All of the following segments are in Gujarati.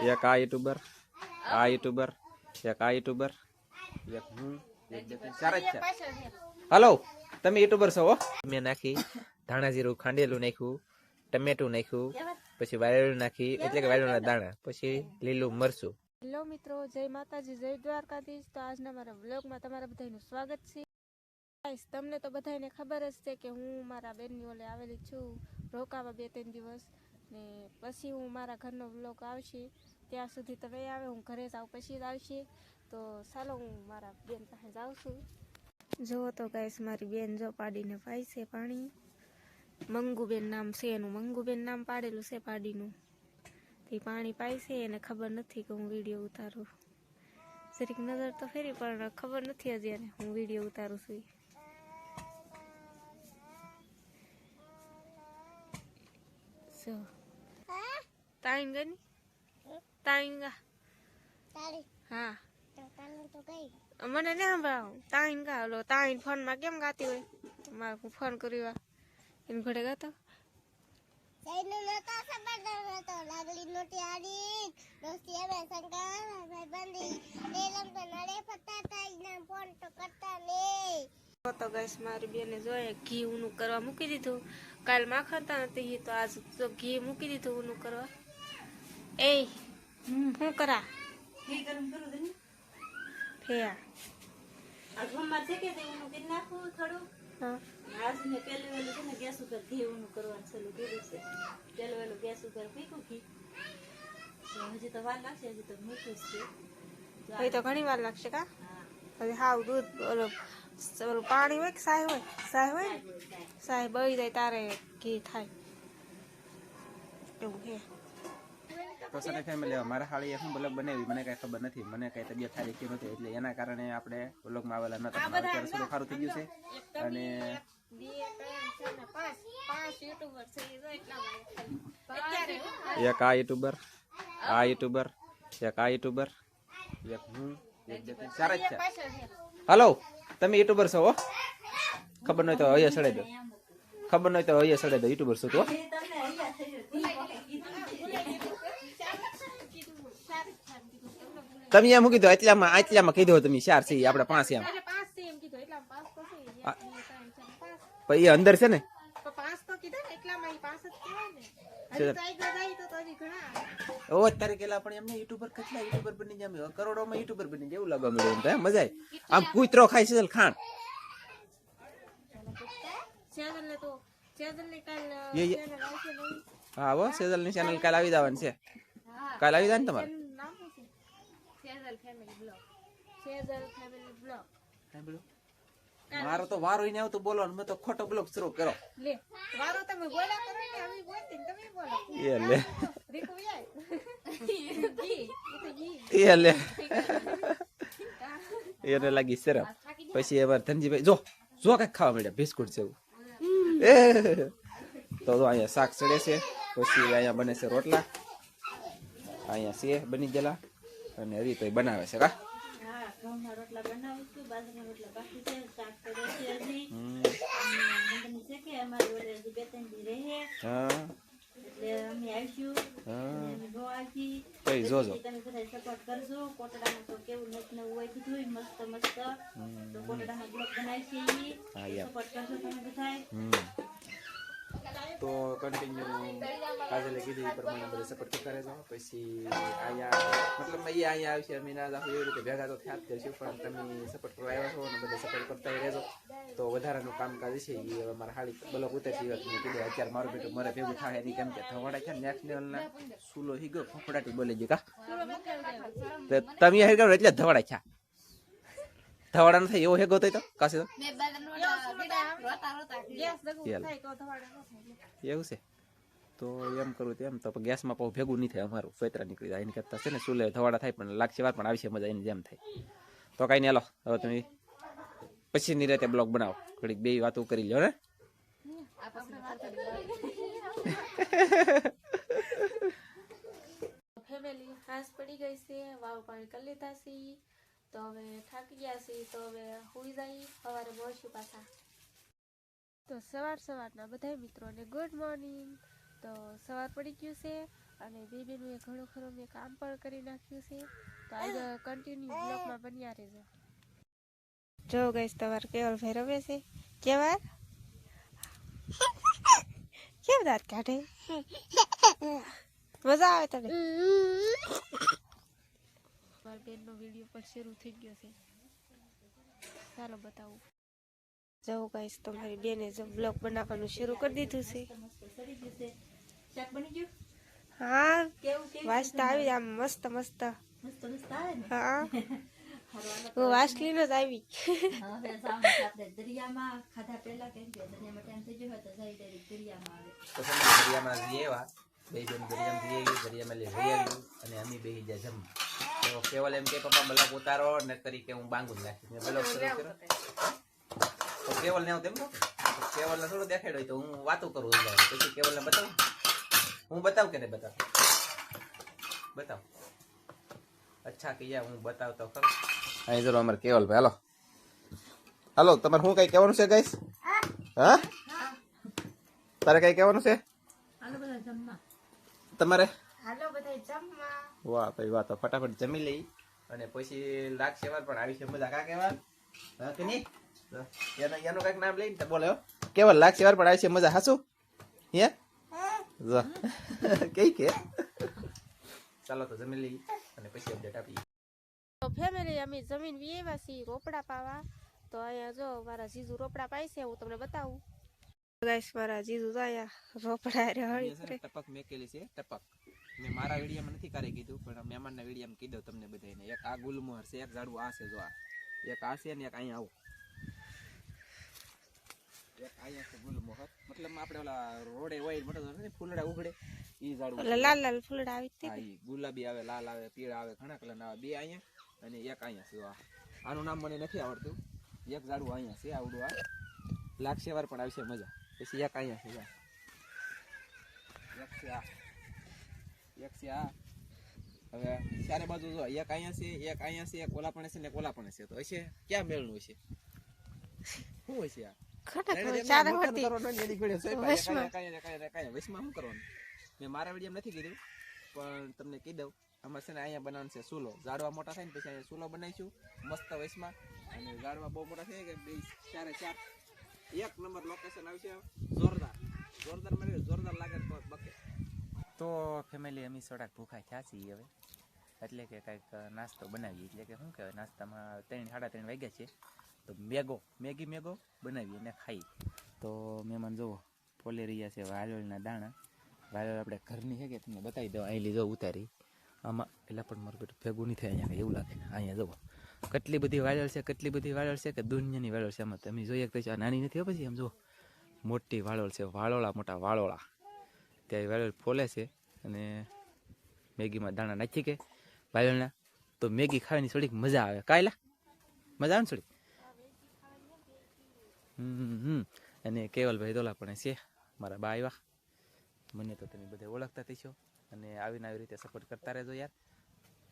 એક આ યુટ્યુબર આ યુટ્યુબર, એક આ યુટ્યુબર. એક હું ચાર જ છે. હલો તમે યુટ્યુબર છો મેં નાખી ધાણા જીરું ખાંડેલું નાખ્યું, ટમેટું નાખ્યું, પછી વાયરલું નાખી, એટલે કે વાયરલના દાણા, પછી લીલું મરચું. હેલો મિત્રો, જય માતાજી, જય દ્વારકાધીશ. તો આજના મારા વ્લોગમાં તમારા બધાનું સ્વાગત છે. તમને તો બધાને ખબર જ છે કે હું મારા બેનની ઓલે આવેલી છું રોકાવા બે ત્રણ દિવસ ને પછી હું મારા ઘરનો વ્લોગ આવશે. ત્યાં સુધી તો નહીં આવે, હું ઘરે જાઉં પછી જ આવશે. તો ચાલો, હું મારા બેન પાસે જાઉં છું. જુઓ તો ગાઈસ મારી બેન જો પાડીને પાય છે પાણી. મંગુબેન નામ છે એનું. મંગુબેન નામ પાડેલું છે પાડીનું. તે પાણી પાય છે, એને ખબર નથી કે હું વીડિયો ઉતારું. જરીક નજર તો ફેરી, પણ ખબર નથી હજી એને હું વીડિયો ઉતારું છું ઈ. જો. તાઈન ગઈ તાઈન ગા હા મને ને સાંભળાવું તાઈન ગા ઓલો તાઈન ફોનમાં કેમ ગાતી હોય મારે હું ફોન કર્યો એને ઘડે ગાતો જઈને નતો ખબર નતો લાગલી નોટી આડી દોસ્તી અમે શંકર ભાઈબંધી લેલમ તો નડે ફતા તા ઇના ફોન તો કરતા ને તો ગેસ મારી બેને જોઈએ ઘી ઊનું કરવા મૂકી દીધું કાલ માખણ તા નથી તો આજ તો ઘી મૂકી દીધું ઊનું કરવા એ શું કરા? ફેયા આ ગમમાં છે કે તે કરી નાખું થોડું? હા. આજ ને પેલું વેલું છે ને ગેસ ઉપર ઘી ઊનું કરવાનું ચાલુ કર્યું છે. પેલું વેલું ગેસ ઉપર પીકું ઘી. હજી તો વાર લાગશે હજી તો મીઠું છે. તો ઘણી વાર લાગશે કા? હવે હાવ દૂધ ઓલું ઓલું પાણી હોય કે સાય હોય? સાય હોય સાય બળી જાય તારે ઘી થાય. એવું છે. તો સને ફેમિલી મારા હાળી શું બ્લોગ બનાવી મને કઈ ખબર નથી. મને કઈ તબિયત સારી કે નથી એટલે એના કારણે આપણે બ્લોગમાં આવેલા નતા અત્યારે થોડું સારું થઈ ગયું છે. અને એક આ યુટ્યુબર આ યુટ્યુબર એક આ યુટ્યુબર એક હું એક ચાર જ છે. હલો તમે યુટ્યુબર છો હો? ખબર નહીં તો અહીંયા સડે દો. ખબર નહીં તો અહીંયા સડે દો યુટ્યુબર છો તો એ તમને અહીંયા થઈ તમે એમ મૂકી દો એટલામાં આટલામાં કહી દો તમે ચાર છે આપણે પાંચ એમ. એટલે પાંચ છે એમ કીધું એટલામાં પાંચ તો છે એક, બે, ત્રણ, ચાર, પાંચ. પણ એ અંદર છે ને? કીધા એટલામાં ઓ અત્યારે કેલા પણ એમને યુટ્યુબર કેટલા યુટ્યુબર બની જાય કરોડોમાં યુટ્યુબર બની જાય એવું લાગવા મળ્યું એમ મજા આમ કૂતરો ખાય છે ખાણ. હા હો સેજલની ચેનલ કાલ આવી જવાની છે. કાલ આવી જાય ને તમારે? છે family blog Sejal family blog મારો તો વારો ઈને આવતો બોલો મેં તો ખોટો બ્લોગ શરૂ કરો લે વારો તમે બોલા કરો ને આવી બોલતી ને તમે બોલો. એ લે. રીકુ ઈ એ લે. એને લાગી શરમ. પછી એવાર ધનજીભાઈ જો જો કઈ ખાવા મળ્યા બિસ્કુટ જેવું. એ. તો જો અહીંયા શાક ચડે છે પછી અહીંયા બને છે રોટલા. અહીંયા છે બની ગયેલા. અને હરી તો બનાવે છે કા? કોટડામાં તો કેવું નત હોય કીધું મસ્ત મસ્ત. તો કોટડામાં બ્લોગ બનાવી છે સપોર્ટ કરજો તમે બધા. તો કન્ટિન્યુ કાજલે કીધું એ પ્રમાણે બધા સપોર્ટ કરતા રહેજો પછી અહીંયા મતલબ એ અહીંયા આવશે અમે ના દાખલ એવી રીતે ભેગા તો થયા જ કરશું પણ તમે સપોર્ટ કરવા આવ્યા છો અને બધા સપોર્ટ કરતા રહેજો તો વધારાનું કામકાજ છે એ મારા હાળી બ્લોક ઉતરતી હોય મેં કીધું અત્યારે મારું બેટું મારે ભેગું થાય એની કેમ કે થવાડા છે નેશનલના સુલો હીગો ફફડાટી બોલે છે કા તમે હેગો એટલે ધવાડા છે ધવાડા નથી એવો હેગો થાય તો? કાશી એવું છે? તો એમ કરું તેમ તો ગેસમાં પાછું ભેગું નહીં થાય અમારું. ફેતરા નીકળી જાય. એની કહેતા છે ને ચૂલે ધવાડા થાય પણ લાગશે વાર પણ આવશે મજા એની જેમ થાય. તો કાંઈ નહીં હાલો. હવે તમે પછીની રીતે બ્લોગ બનાવો. ઘડીક બે વાતો કરી લ્યો ને ફેમિલી હાંસ પડી ગઈ છે. વાવ પાણી કરી લીધા છે. તો હવે થાકી ગયા છે તો હવે હુઈ જાય સવારે મળશું પાછા. તો સવાર સવારના બધા મિત્રોને ગુડ મોર્નિંગ તો સવાર પડી ગયું છે અને બેબીનું એ ઘણું ખરું મેં કામ પણ કરી નાખ્યું છે. તો આજે કન્ટિન્યુ બ્લોકમાં બન્યા રહેજો. જો ગઈશ તમારે કેવલ ભાઈ રમે છે? કેવા કેમ દાંત કાઢે? મજા આવે તને? મારી બેનનો વીડિયો પણ શરૂ થઈ ગયો છે. ચાલો બતાવું. જવું તો તમારી બેને જો બ્લોગ બનાવવાનું શરૂ કરી દીધું છે. હા વાંચતા આવી આમ મસ્ત મસ્ત. હા. હું વાંચલીનો જ આવી. હવે સામે આપણે દરિયામાં ખાધા પહેલા કેમ કે દરિયામાં ટાઈમ થઈ ગયો તો જઈ ડાયરેક્ટ દરિયામાં આવે. દરિયામાં જઈએ બે દરિયામાં જઈએ દરિયામાં લઈ જઈ અને અમે જાય જમવા. તો કેવલ એમ કે પપ્પા બ્લોક ઉતારો ને તરીકે હું બાંગુ જ નાખી મેં બ્લોક શરૂ કર્યો. તો કેવલ ને તેમ તો કેવલ ને થોડું દેખાડ્યું તો હું વાતો કરું એટલે પછી કેવલ ને બતાવું. હું બતાવું કે નહીં બતાવ? બતાવ. અચ્છા કે યા હું બતાવતો ખરો. અહીં જરો અમારે કેવલ ભાઈ હાલો. હાલો તમારે શું કઈ કહેવાનું છે ગાઈસ હા? તારે કઈ કહેવાનું છે? હાલો બધા જમવા. તમારે? હાલો બધા જમવા. વાહ ભાઈ વાહ તો ફટાફટ જમી લઈ. અને પછી લાગશે વાર પણ આવી છે મજા કા કેવા હા કે નહીં? એનો એનું કંઈક નામ લઈને તો બોલે કેવા લાગશે વાર પણ આવી છે મજા હાસુ? હે? જો. કઈ કે? ચાલો તો જમી લઈ અને પછી અપડેટ આપીએ. તો ફેમિલી અમે જમીન વીએવા છીએ રોપડા પાવા. તો અહીંયા જો મારા જીજુ રોપડા પાય છે હું તમને બતાવું. ગાઈસ મારા જીજુ જાયા રોપડા રે હળી ટપક મેકેલી છે ટપક. મેં મારા વિડીયામાં નથી કરી કીધું પણ મહેમાનના વિડીયામાં કીધું તમને બધાને એક આ ગુલમોહર છે એક ઝાડવું આ છે જો આ. એક આ છે ને એક અહીંયા આવો. એક અહીંયા છે ગુલમોહર. મતલબ આપણે ઓલા રોડે હોય મોટો ફૂલડા ઉગડે એ ઝાડવું લાલ લાલ ફૂલડા આવી હા ગુલાબી આવે લાલ આવે પીળા આવે ઘણા કલર આવે બે અહીંયા અને એક અહીંયા છે આ. આનું નામ મને નથી આવડતું. એક ઝાડવું અહીંયા છે આવડું આ. લાગશે વાર પણ આવશે મજા. પછી એક અહીંયા છે આ એક છે આ હવે ચારે બાજુ જો એક અહીંયા છે એક અહીંયા છે એક ઓલા પણ છે ને ઓલા પણ છે. તો હશે? ક્યાં મેળનું હશે? શું હશે આ? મારા વીડિયો નથી કીધું પણ તમને કહી દઉં અમારે છે ને અહીંયા બનાવવાનું છે સુલો. ઝાડવા મોટા થાય ને પછી અહીંયા સુલો બનાવીશું મસ્ત વૈશમાં. અને ઝાડવા બહુ મોટા થાય કે બે ચારે ચાર. એક નંબર લોકેશન આવશે જોરદાર. જોરદાર મારે જોરદાર લાગે તો બકે. તો ફેમિલી અમે થોડાક ભૂખા થયા છીએ હવે. એટલે કે કંઈક નાસ્તો બનાવીએ. એટલે કે શું કહેવાય, નાસ્તામાં ત્રણ, સાડા ત્રણ વાગ્યા છે. તો મેગો, મેગી, મેગો બનાવીએ અને ખાઈ તો મહેમાન જુઓ ફોલે રહ્યા છે વાલોળના દાણા. વાલોળ આપણે ઘરની છે કે તમને બતાવી દઉં અહીં લીધો ઉતારી. આમાં એટલે પણ મારું બેટું ભેગું નહીં થાય અહીંયા, એવું લાગે. અહીંયા જુઓ. કેટલી બધી વાલોળ છે, કેટલી બધી વાલોળ છે કે દુનિયાની વાલોળ છે આમાં. તમે જોઈએ તો નાની નથી પછી, આમ જુઓ. મોટી વાલોળ છે વાળોળા મોટા વાલોળા ત્યાં વાયરલ ફોલે છે અને મેગીમાં દાણા નાખી કે વાયરલના તો મેગી ખાવાની થોડીક મજા આવે. કાયલા? મજા આવે ને થોડીક? હમ અને કેવલભાઈ દોલા પણ છે, મારા બા આવ્યા. મને તો તમે બધા ઓળખતા થશો અને આવીને આવી રીતે સપોર્ટ કરતા રહેજો યાર.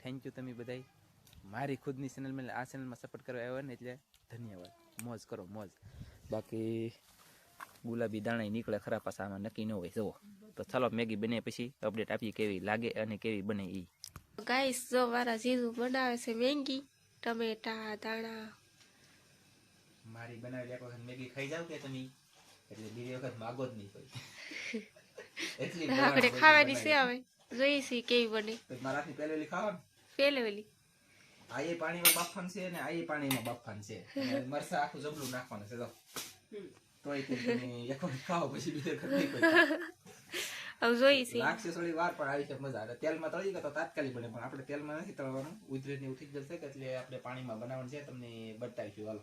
થેન્ક યુ તમે બધાય. મારી ખુદની ચેનલમાં આ ચેનલમાં સપોર્ટ કરવા આવ્યો ને એટલે ધન્યવાદ. મોજ કરો, મોજ. બાકી ગુલાબી દાણા નીકળે ખરા પાછા આમાં નક્કી ન હોય. જુઓ. તો ચાલો મેગી બને પછી અપડેટ આપીએ કેવી લાગે અને કેવી બને એ ગાઈસ જો મારા જીજુ બનાવે છે મેગી ટમેટા દાણા મારી બનાવેલી એક વખત મેગી ખાઈ જાવ કે તમે? એટલે બીજી વખત માગો જ નહીં કોઈ. એટલી આપણે ખાવાની છે હવે. જોઈએ છીએ કેવી બને. મારાથી પહેલેલી ખાવાનું? પેલે વેલી આ પાણીમાં બાફવાનું છે અને આ પાણીમાં બાફવાનું છે. મરસા આખું જબલું નાખવાનું છે તો તોય તે તમે એક વખત ખાઓ પછી બીજી વખત નહીં કોઈ. હવે જોઈએ છીએ લાગશે થોડી વાર પણ આવી છે મજા આવે. તેલમાં તળી ગયો તો તાત્કાલિક બને પણ આપણે તેલમાં નથી તળવાનું. ઉધરેજ ને ઉઠી જશે એટલે આપણે પાણીમાં બનાવવાનું છે તમને બતાવીશું. હાલો.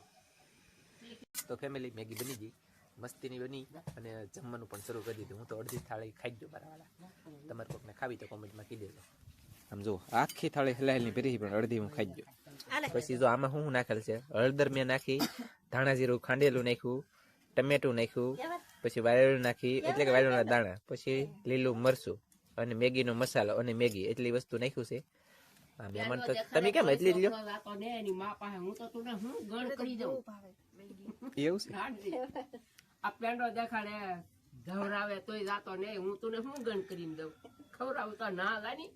તો ફેમિલી મેગી બની ગઈ મસ્તીની બની અને જમવાનું પણ શરૂ કરી દીધું. હું તો અડધી થાળી ખાઈ જ ગયો મારા વાળા. તમારે કોકને ખાવી તો કોમેન્ટમાં કહી દેજો. આમ જો આખી થાળી હલાયેલી પહેરી પણ અડધી હું ખાઈ જ ગયો. પછી જો આમાં શું શું નાખેલ છે? હળદર મેં નાખી ધાણા જીરું ખાંડેલું નાખ્યું ટમેટું નાખ્યું પછી વાયરળ નાખી એટલે કે વાયરળના દાણા પછી લીલું મરચું અને મેગીનો મસાલો અને મેગી એટલી વસ્તુ નાખ્યું છે. આ મહેમાન તો તમે કેમ એટલી જ લ્યો? આ તો ને એની માં પાસે હું તો તું હું ગણ કરી દઉં. એવું છે? આ પેંડો દેખાડે ધવરાવે તોય જાતો ને હું તું શું ગણ કરીને દઉં. ખવડાવું તો ના લાની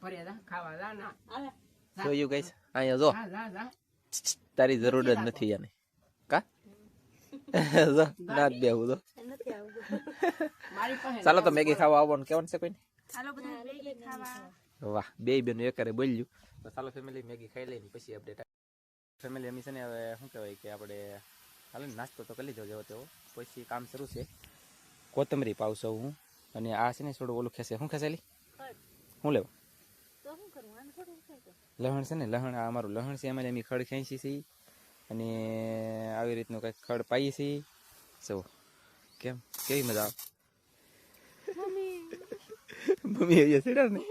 ફરે ખાવા ના. અહીંયા જો. તારી જરૂર જ નથી જો ના બે હું તો. નથી આવતું. મારી પાસે ચાલો તો મેગી ખાવા આવવાનું કેવાનું છે કોઈને? ચાલો બધા મેગી ખાવા. વાહ બે બેનું એકારે બોલ્યું. તો ચાલો ફેમિલી મેગી ખાઈ લઈને પછી અપડેટ ફેમિલી અમી છે ને હવે શું કહેવાય કે આપણે હાલો ને નાસ્તો તો કરી લીધો જેવો તેવો પછી કામ શરૂ છે. કોથમરી પાવશો હું. અને આ છે ને થોડું ઓલું ખેસે શું ખેસેલી શું લેવા? લહણ છે ને લહણ આ અમારું લહણ છે. એમાં એમ ખડ ખેંચી છીએ અને આવી રીતનું કંઈક ખડ પાઈ છીએ. સો કેમ? કેવી મજા આવે? મમ્મી. અહીંયા સીડા ને?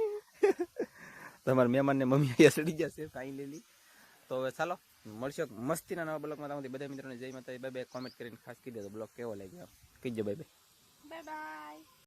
તમારા મહેમાનને મમ્મી અહીંયા સડી ગયા છે કાંઈ લેલી તો હવે ચાલો મળશો મસ્તીના નવા બ્લોગમાં. તમારી બધા મિત્રોને જય માતા બે બે કોમેન્ટ કરીને ખાસ કહી દેજો બ્લોગ કેવો લાગ્યો? કહીજો બાય બાય. Bye bye.